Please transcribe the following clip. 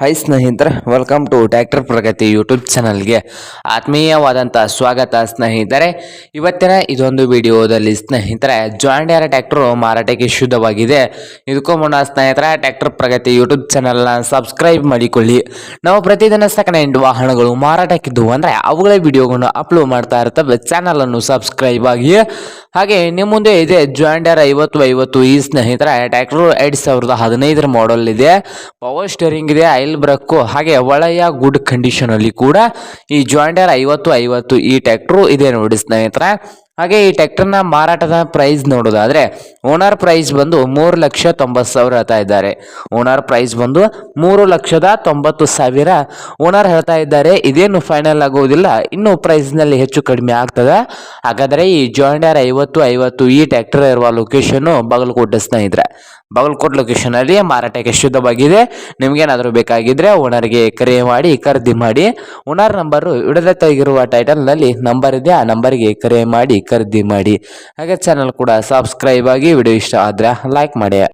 High ಸ್ನೇಹಿತರೆ welcome to tractor Pragati YouTube ಚಾನಲ್ಗೆ ಆತ್ಮೀಯವಾದಂಥ ಸ್ವಾಗತ ಸ್ನೇಹಿತರೆ. ಇವತ್ತಿನ ಇದೊಂದು ವಿಡಿಯೋದಲ್ಲಿ ಸ್ನೇಹಿತರೆ ಜಾಂಡ್ಯಾರ ಟ್ಯಾಕ್ಟ್ರು ಮಾರಾಟಕ್ಕೆ ಶುದ್ಧವಾಗಿದೆ, ಇದಕ್ಕೂ ಮುನ್ನ ಸ್ನೇಹಿತರೆ ಟ್ಯಾಕ್ಟರ್ ಪ್ರಗತಿ ಯೂಟ್ಯೂಬ್ ಚಾನಲ್ನ ಸಬ್ಸ್ಕ್ರೈಬ್ ಮಾಡಿಕೊಳ್ಳಿ. ನಾವು ಪ್ರತಿದಿನ ಸೆಕೆಂಡ್ ಹ್ಯಾಂಡ್ ವಾಹನಗಳು ಮಾರಾಟಕ್ಕಿದ್ದವು ಅಂದರೆ, ಅವುಗಳ ವಿಡಿಯೋಗಳನ್ನು ಅಪ್ಲೋಡ್ ಮಾಡ್ತಾ ಇರ್ತವೆ. ಚಾನಲನ್ನು ಸಬ್ಸ್ಕ್ರೈಬ್ ಆಗಿ ಹಾಗೆ ನಿಮ್ಮ ಮುಂದೆ ಇದೆ ಜಾಯಿಂಡರ್ ಐವತ್ತು ಐವತ್ತು ಈ ಸ್ನೇಹಿತರ ಟ್ಯಾಕ್ಟರ್ ಎರಡ್ ಸಾವಿರದ ಹದಿನೈದರ ಮಾಡಲ್ ಇದೆ. ಪವರ್ ಸ್ಟೇರಿಂಗ್ ಇದೆ ಐಲ್ ಬ್ರಕ್ಕು ಹಾಗೆ ಒಳ್ಳೆಯ ಗುಡ್ ಕಂಡೀಷನ್ ಅಲ್ಲಿ ಕೂಡ ಈ ಜಾಯಿಂಡರ್ ಐವತ್ತು ಐವತ್ತು ಈ ಟ್ಯಾಕ್ಟರ್ ಇದೆ ನೋಡಿ ಸ್ನೇಹಿತರೆ. ಹಾಗೆ ಈ ಟ್ಯಾಕ್ಟರ್ನ ಮಾರಾಟದ ಪ್ರೈಸ್ ನೋಡೋದಾದರೆ ಓನರ್ ಪ್ರೈಸ್ ಬಂದು ಮೂರು ಲಕ್ಷ ತೊಂಬತ್ತು ಸಾವಿರ ಹೇಳ್ತಾ ಇದ್ದಾರೆ. ಓನರ್ ಪ್ರೈಸ್ ಬಂದು ಮೂರು ಲಕ್ಷದ ತೊಂಬತ್ತು ಸಾವಿರ ಓನರ್ ಹೇಳ್ತಾ ಇದ್ದಾರೆ. ಇದೇನು ಫೈನಲ್ ಆಗುವುದಿಲ್ಲ ಇನ್ನು ಪ್ರೈಸ್ನಲ್ಲಿ ಹೆಚ್ಚು ಕಡಿಮೆ ಆಗ್ತದೆ. ಹಾಗಾದರೆ ಈ ಜಾಂಡಿಯರ್ ಐವತ್ತು ಐವತ್ತು ಈ ಟ್ಯಾಕ್ಟರ್ ಇರುವ ಲೊಕೇಶನ್ನು ಬಾಗಲಕೋಟೆ ಸ್ನೇಹಿತರೆ. ಬಾಗಲಕೋಟೆ ಲೊಕೇಶನಲ್ಲಿ ಮಾರಾಟಕ್ಕೆ ಶುದ್ಧವಾಗಿದೆ. ನಿಮಗೇನಾದರೂ ಬೇಕಾಗಿದ್ದರೆ ಓನರ್ಗೆ ಕರೆ ಮಾಡಿ, ಖರೀದಿ ಮಾಡಿ. ಓನರ್ ನಂಬರು ಇಡದ ತೆಗಿರುವ ಟೈಟಲ್ನಲ್ಲಿ ನಂಬರ್ ಇದೆ, ಆ ನಂಬರ್ಗೆ ಕರೆ ಮಾಡಿ ಖರೀದಿ ಮಾಡಿ ಹಾಗೆ ಚಾನಲ್ ಕೂಡ ಸಬ್ಸ್ಕ್ರೈಬ್ ಆಗಿ ವಿಡಿಯೋ ಇಷ್ಟ ಆದರೆ ಲೈಕ್ ಮಾಡಿ.